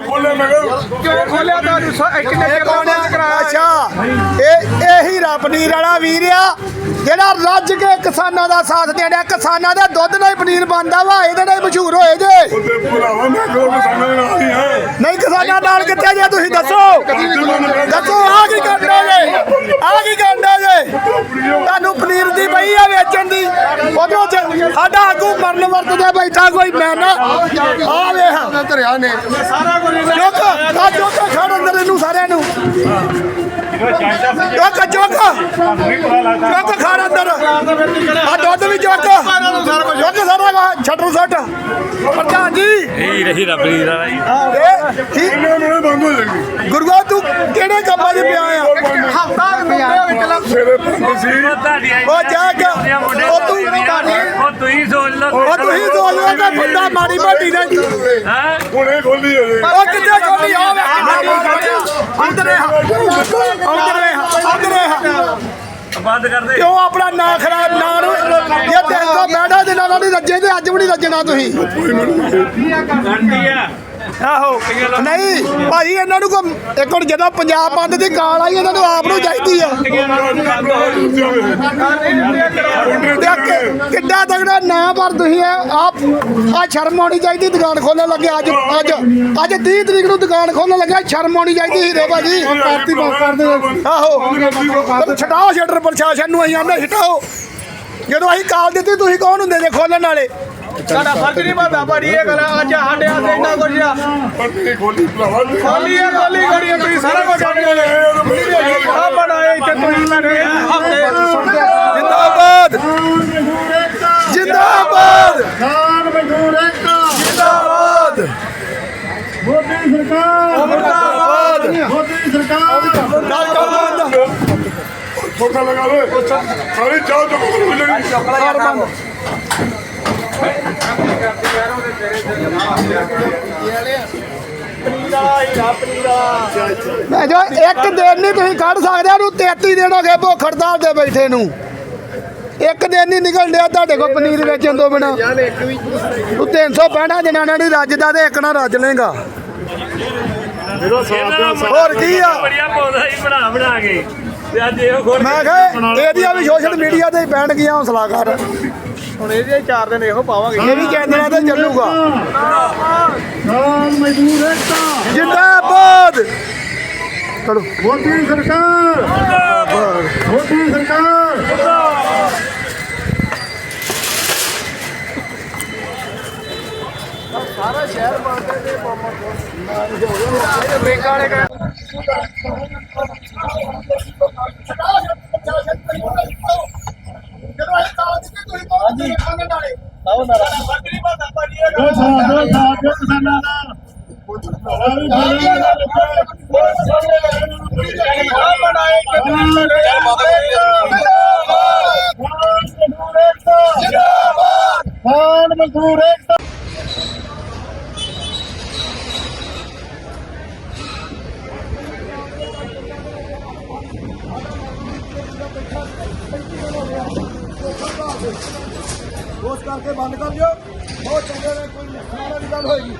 ਖੋਲੇ ਮੈਂ ਕਿਉਂ ਖੋਲਿਆ ਤੁਹਾਨੂੰ? ਕਿੰਨੇ ਬੰਦ ਕਰਾਇਆ ਅੱਛਾ। ਇਹ ਇਹ ਹੀਰਾ ਪਨੀਰ ਵਾਲਾ ਵੀਰ ਆ ਜਿਹੜਾ ਰੱਜ ਕੇ ਕਿਸਾਨਾਂ ਦਾ ਸਾਥ ਦੇਣਾ ਕਿਸਾਨਾਂ ਦੇ ਦੁੱਧ ਨਾਲ ਹੀ ਪਨੀਰ ਬਣਦਾ ਵਾ ਇਹਦੇ ਨਾਲ ਹੀ ਮਸ਼ਹੂਰ ਹੋਏ ਜੇ। ਉਹਦੇ ਭਰਾਵਾ ਮੈਂ ਕਿਹਾ ਕਿਸਾਨਾਂ ਨਾਲ ਹੀ ਹੈ ਨਹੀਂ ਕਿਸਾਨਾਂ ਨਾਲ ਕਿੱਥੇ ਜੇ ਤੁਸੀਂ ਦੱਸੋ। ਦੱਸੋ ਆ ਕੀ ਕਰਨਾ ਜੇ ਆ ਕੀ ਕਰਨਾ ਜੇ ਤੁਹਾਨੂੰ ਪਨੀਰ ਦੀ ਪਈ ਆ ਵੇਚਣ ਦੀ ਉਧਰੋਂ ਸਾਡਾ ਆਗੂ ਮਰਨ ਵਰਤਦੇ ਬੈਠਾ ਕੋਈ ਮੈਂ ਨਾ। ਆ ਵੇਖ ਧਰਿਆ ਨੇ। ਚੁੱਕ ਆ ਚੁੱਕ ਖੜ ਅੰਦਰ ਇਹਨੂੰ ਸਾਰਿਆਂ ਨੂੰ। ਚੁੱਕ ਚੁੱਕ ਚੁੱਕ ਖੜ ਅੰਦਰ। ਆ ਦੁੱਧ ਵੀ ਚੁੱਕ ਚੁੱਕ ਸਾਰਾ ਕੁਝ, ਛੱਡੋ ਸੱਟ। ਪ੍ਰਧਾਨ ਜੀ ਇਹੀ ਰਹੀ ਰੱਬ ਦੀ ਰਾਹ ਜੀ। ਇਹ ਨੂੰ ਹੋ ਜਾਣਗੇ ਗੁਰੂਆ ਤੂੰ ਕਿਹੜੇ ਕੰਮਾਂ 'ਚ ਪਿਆ ਆ? ਬੰਦ ਸੀ ਤੁਹਾਡੀਆਂ ਉਹ ਜਾ ਕੇ ਉਹ ਤੂੰ ਉਹ ਤੁਸੀਂ ਸੋਚ ਲਓ। ਉਹ ਤੁਸੀਂ ਸੋਚ ਲਓ ਕਿ ਬੰਦਾ ਮਾੜੀ ਮੋਟੀ ਦਾ ਹਾਂ। ਹੁਣੇ ਖੋਲੀ ਹੋਏ ਉਹ ਕਿੱਥੇ ਛੋਟੀ ਆ? ਵੇ ਅੰਦਰੇ ਅੰਦਰੇ ਅੰਦਰੇ ਬੰਦ ਕਰ ਦੇ। ਕਿਉਂ ਆਪਣਾ ਨਾਂ ਖਰਾਬ ਨਾਂ ਨੂੰ ਇਹ ਤੋਂ ਬੈਠਾ ਦੇ ਨਾਲ ਨਹੀਂ ਰੱਜੇ ਤੇ ਅੱਜ ਵੀ ਨਹੀਂ ਰੱਜਣਾ ਤੁਸੀਂ। ਆਹੋ। ਨਹੀਂ ਭਾਈ ਇਹਨਾਂ ਨੂੰ ਕੋ ਇੱਕ ਹੁਣ ਜਦੋਂ ਪੰਜਾਬ ਬੰਦ ਦੀ ਕਾਲ ਆਈ ਇਹਨਾਂ ਨੂੰ ਆਪ ਨੂੰ ਚਾਹੀਦੀ ਆ। ਕਿੱਡਾ ਤਗੜਾ ਨਾ ਪਰ ਤੁਸੀਂ ਆਪ ਆ ਸ਼ਰਮ ਆਉਣੀ ਚਾਹੀਦੀ ਦੁਕਾਨ ਖੋਲਣ ਲੱਗੇ ਅੱਜ ਅੱਜ ਅੱਜ 30 ਤਰੀਕ ਨੂੰ ਦੁਕਾਨ ਖੋਲਣ ਲੱਗਾ ਸ਼ਰਮ ਆਉਣੀ ਚਾਹੀਦੀ ਹੀਰੇ ਭਾਜੀ। ਪਾਰਟੀ ਬੰਦ ਕਰ ਦੇ ਆਹੋ। ਪਰ ਛਡਾਓ ਸ਼ਟਰ ਪ੍ਰਸ਼ਾਸਨ ਨੂੰ ਅਸੀਂ ਆਂਦੇ ਛਡਾਓ। ਜਦੋਂ ਅਸੀਂ ਕਾਲ ਦਿੱਤੀ ਤੁਸੀਂ ਕੌਣ ਹੁੰਦੇ ਜੇ ਖੋਲਣ ਵਾਲੇ? ਸਾਡਾ ਫਰਜ਼ ਨਹੀਂ ਬਣਦਾ ਭਾਜੀ ਇਹ ਗੱਲ ਅੱਜ ਸਾਡੇ ਹੱਥ ਇੰਨਾ ਕੁਝ ਆ। ਖੋਲੀ ਭਰਾਵਾ। ਖੋਲੀ ਹੈ ਖੋਲੀ ਖੋਲੀ ਹੈ, ਤੁਸੀਂ ਸਾਰਾ ਕੁਝ ਆ ਬਣਾਏ ਇੱਥੇ ਤੁਸੀਂ ਮੈਨੂੰ ਹਫ਼ਤੇ ਜਿੰਦਾਬਾਦ। ਜਿੰਦਾਬਾਦ। ਖਾਨ ਮਜ਼ਦੂਰ ਏਕਤਾ ਜਿੰਦਾਬਾਦ। ਮੋਦੀ ਸਰਕਾਰ ਮੁਰਦਾਬਾਦ ਮੋਦੀ ਸਰਕਾਰ ਠੋਕਾ ਲਗਾ ਲੈ ਸਾਰੇ ਕੋਲ ਮਿਲਣਗੇ ਕਰ ਬੰਦ ਮੈਂ ਜੋ ਇੱਕ ਦਿਨ ਨਹੀਂ ਤੁਸੀਂ ਕੱਢ ਸਕਦੇ, ਉਹਨੂੰ 33 ਦਿਨ ਹੋ ਗਏ ਭੁੱਖ ਹੜਤਾਲ ਤੇ ਬੈਠੇ ਨੂੰ। ਇੱਕ ਦਿਨ ਨਹੀਂ ਨਿਕਲ ਡਿਆ ਤੁਹਾਡੇ ਕੋਲ ਪਨੀਰ ਵੇਚਣ ਤੋਂ ਬਿਨਾ। ਤੂੰ 365 ਦਿਨਾਂ ਨਾਲ ਨਹੀਂ ਰੱਜਦਾ ਤੇ ਇੱਕ ਨਾ ਰੱਜ ਲੇਗਾ ਹੋਰ ਕੀ ਆ? ਬੜੀਆ ਪਾਉਂਦਾ ਸੀ ਬਣਾ ਬਣਾ ਕੇ ਮੈਂ ਕਿਹਾ ਇਹਦੀਆਂ ਵੀ ਸੋਸ਼ਲ ਮੀਡੀਆ ਤੇ ਹੀ ਪੈਣ ਗਿਆ ਹੌਸਲਾ ਕਰ ਹੁਣ ਇਹਦੇ ਚਾਰ ਦਿਨ ਇਹੋ ਪਾਵਾਂਗੇ। ਇਹ ਵੀ ਕੈਂਦਰਾਂ ਤੇ ਚੱਲੂਗਾ। ਖਾਨ ਮਜ਼ਦੂਰ ਏਕਤਾ। ਜਿੰਦਾਬਾਦ। ਚਲੋ ਮੋਦੀ ਸਰਕਾਰ। ਮੋਦੀ ਸਰਕਾਰ। ਜੋ ਸਾਥ ਜੋ ਸਾਥ ਜੋ ਕਿਸਾਨਾਂ ਦਾ ਖਾਨ ਮਜ਼ਦੂਰ ਏਕਤਾ ਉਸ ਕਰਕੇ ਬੰਦ ਕਰ ਦਿਓ। ਬਹੁਤ ਚੰਗੇ ਨੇ ਕੋਈ ਨੁਕਸਾਨ ਵਾਲੀ ਗੱਲ ਹੋਏਗੀ।